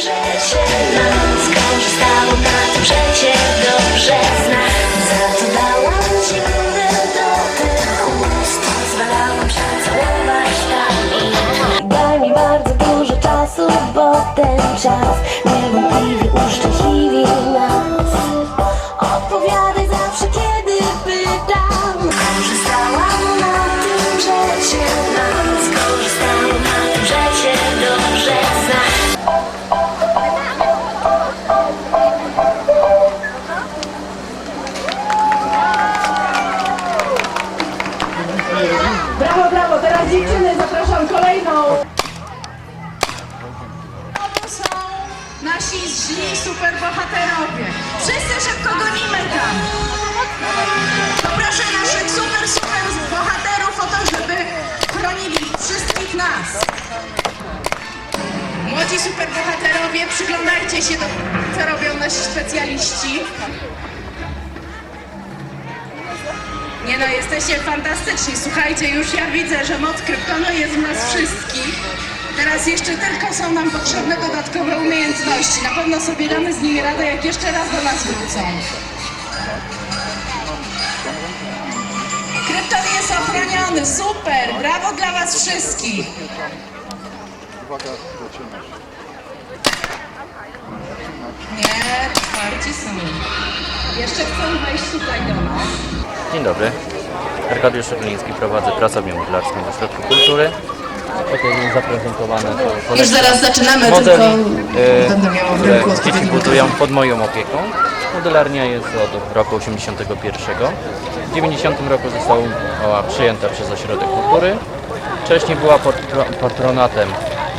Dobrze się nam skorzystało na tym, że cię dobrze znam Za to dałam zimny dotyk ust Pozwalałam się całować tam i Daj mi bardzo dużo czasu, bo ten czas nasi źli superbohaterowie. Wszyscy szybko gonimy tam. Poproszę naszych super, super bohaterów o to, żeby chronili wszystkich nas. Młodzi superbohaterowie, przyglądajcie się do co robią nasi specjaliści. Nie no, jesteście fantastyczni. Słuchajcie, już ja widzę, że moc Kryptonu jest w nas wszystkich. Teraz jeszcze tylko są nam potrzebne dodatkowe umiejętności. Na pewno sobie damy z nimi radę, jak jeszcze raz do nas wrócą. Krypton jest ochroniony, super! Brawo dla was wszystkich! Nie, twardzi są. Jeszcze chcą wejść tutaj do nas. Dzień dobry. Arkadiusz Szepliński, prowadzę pracownię modelarską w Ośrodku Kultury. Zaprezentowane są Już zaraz zaczynamy, tylko e, będę miała w które ręku dzieci odpowiedni budują mikrofon. pod moją opieką. Modelarnia jest od roku 81. W 90 roku została przyjęta przez Ośrodek Kultury. Wcześniej była patronatem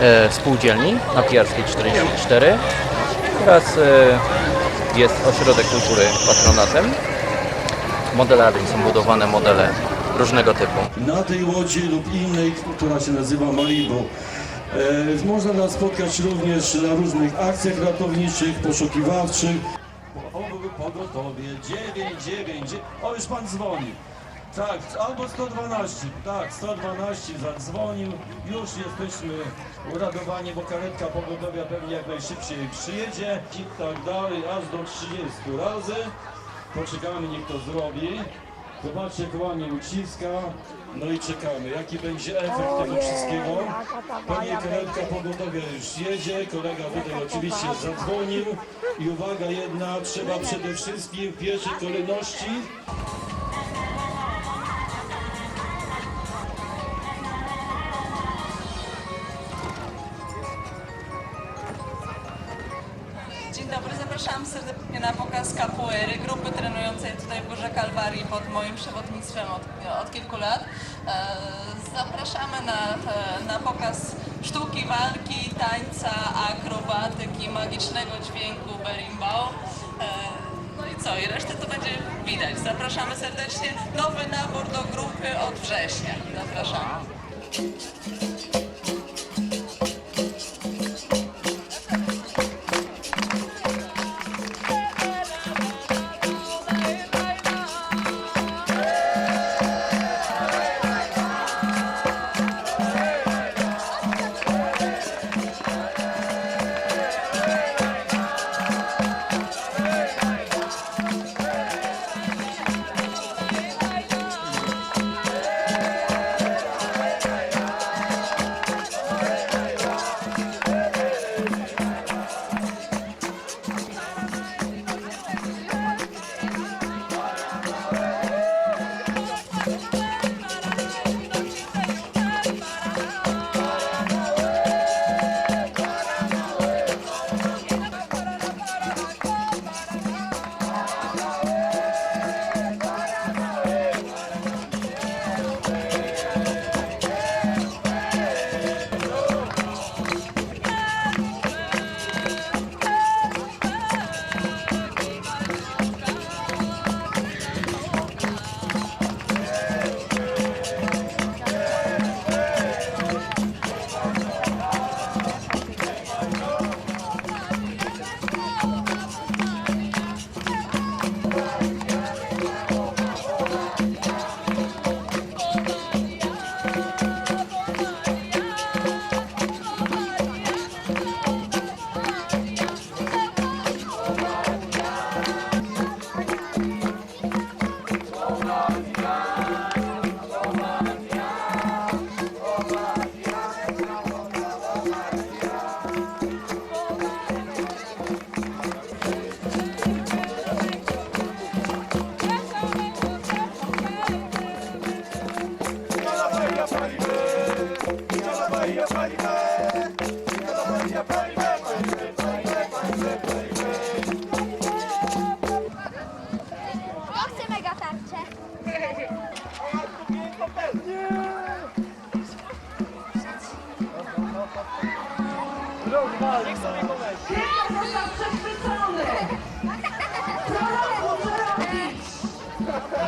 e, spółdzielni na Pijarskiej 44. Teraz e, jest Ośrodek Kultury patronatem. Modelarni są budowane modele różnego typu. na tej łodzi lub innej, która się nazywa Malibu. E, można nas spotkać również na różnych akcjach ratowniczych, poszukiwawczych. Po- Pogotowie 999. O, już pan dzwoni. Tak, albo 112. Tak, 112 zadzwonił. Już jesteśmy uradowani, bo karetka pogotowia pewnie jak najszybciej przyjedzie i tak dalej, aż do 30 razy. Poczekamy, niech to zrobi. Zobaczcie, jak ładnie uciska. No i czekamy, jaki będzie efekt tego wszystkiego. Panie karetka pogotowia już jedzie, kolega tutaj oczywiście zadzwonił. I uwaga jedna, trzeba przede wszystkim w pierwszej kolejności zapraszam serdecznie na pokaz capoeiry, grupy trenującej tutaj w Górze Kalwarii pod moim przewodnictwem od, od kilku lat. E, Zapraszamy na, na pokaz sztuki walki, tańca, akrobatyki, magicznego dźwięku berimbau. E, No i co, i resztę to będzie widać. Zapraszamy serdecznie. Nowy nabór do grupy od września. Zapraszamy.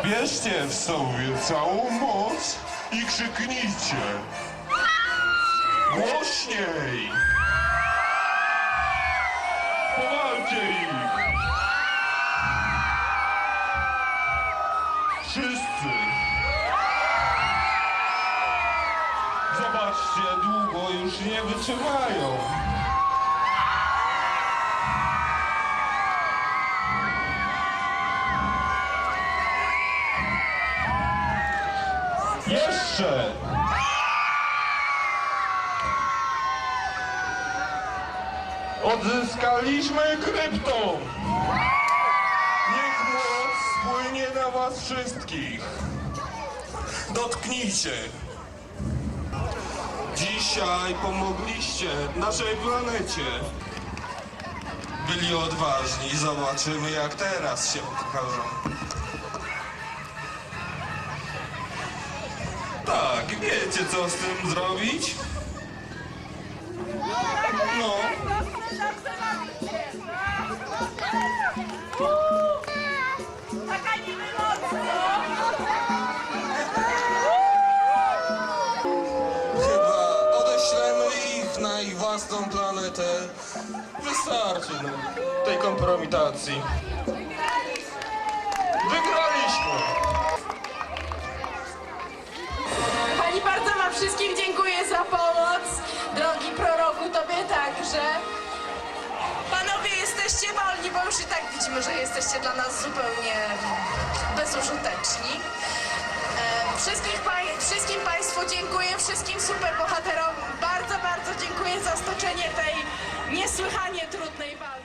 Bierzcie w sobie całą moc i krzyknijcie. Głośniej! Powalcie ich! Wszyscy! Zobaczcie, długo już nie wytrzymają. Jeszcze! Odzyskaliśmy krypton! Niech moc spłynie na was wszystkich. Dotknijcie. Dzisiaj pomogliście naszej planecie. Byli odważni. Zobaczymy jak teraz się pokażą. Tak, wiecie co z tym zrobić? No. Chyba odeślemy ich na ich własną planetę. Wystarczy no, tej kompromitacji. Wolni, bo już i tak widzimy, że jesteście dla nas zupełnie bezużyteczni. E, Wszystkich wszystkim Państwu dziękuję, wszystkim superbohaterom bardzo, bardzo dziękuję za stoczenie tej niesłychanie trudnej walki.